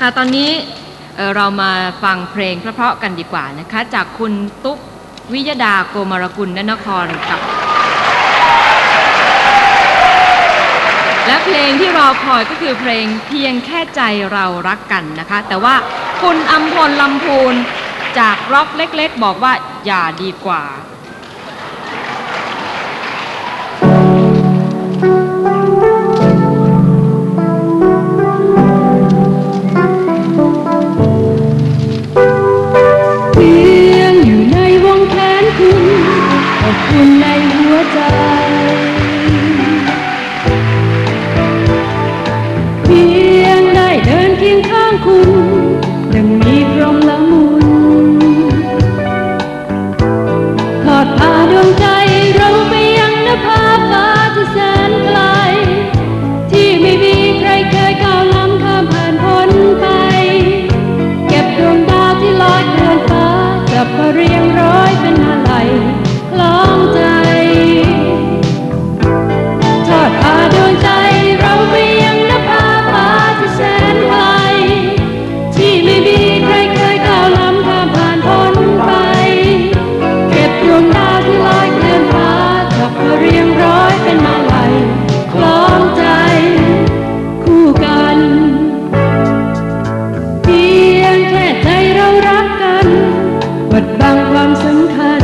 ค่ะตอนนี้เรามาฟังเพลงเพราะๆกันดีกว่านะคะ จากคุณตุ๊กวิยดาโกมารกุลนนครกับ และเพลงที่รอคอยก็คือเพลงเพียงแค่ใจเรารักกันนะคะ แต่ว่าคุณอัมพลลำพูนจากร็อกเล็ก ๆ บอกว่าอย่าดีกว่า ความสำคัญ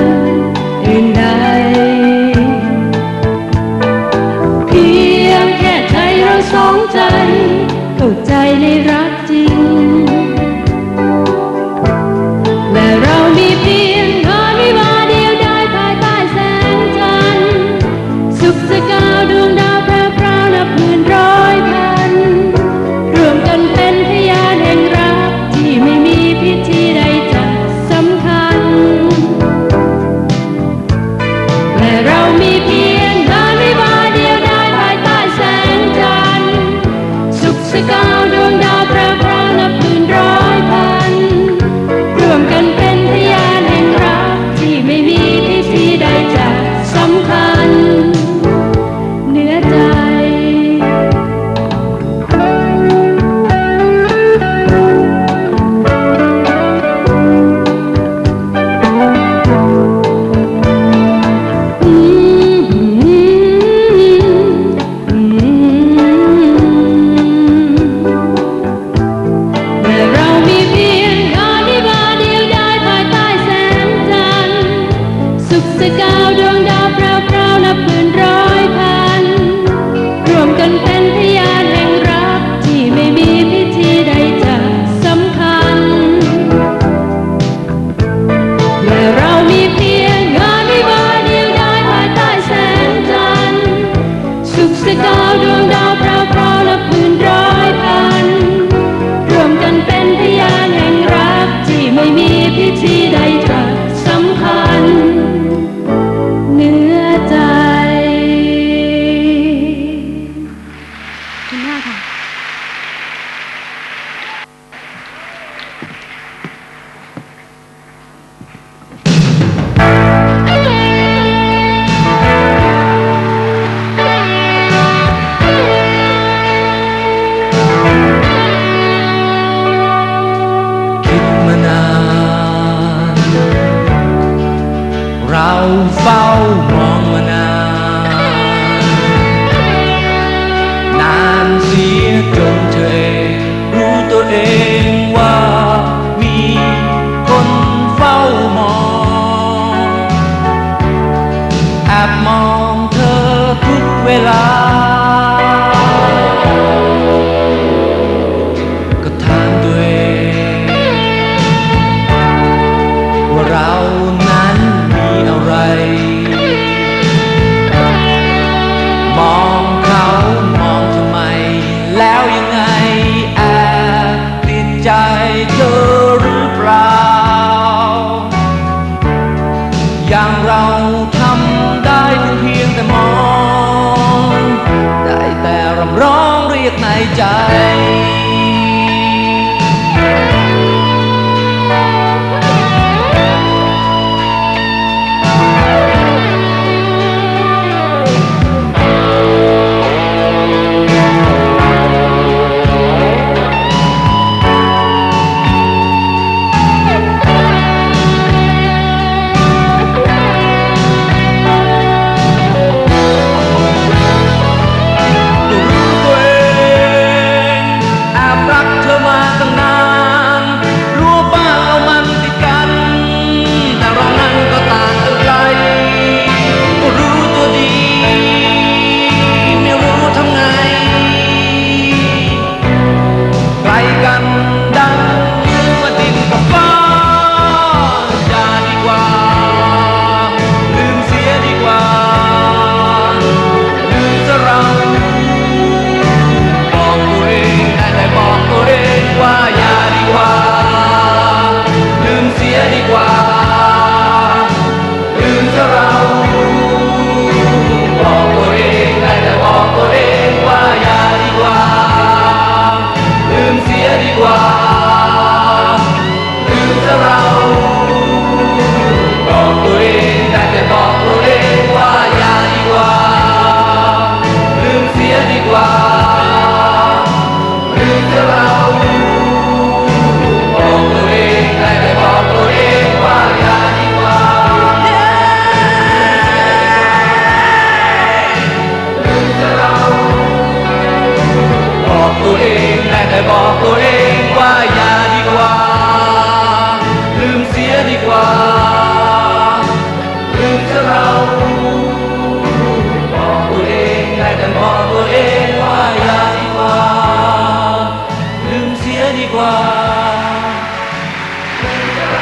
อื่นใด เพียงแค่ใจเราสองใจ เข้าใจในรักจริง แอบมองเธอทุกเวลา my joy.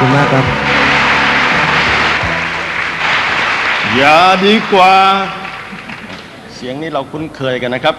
คุณมากครับ อย่าดีกว่า เสียงนี้เราคุ้นเคยกันนะครับ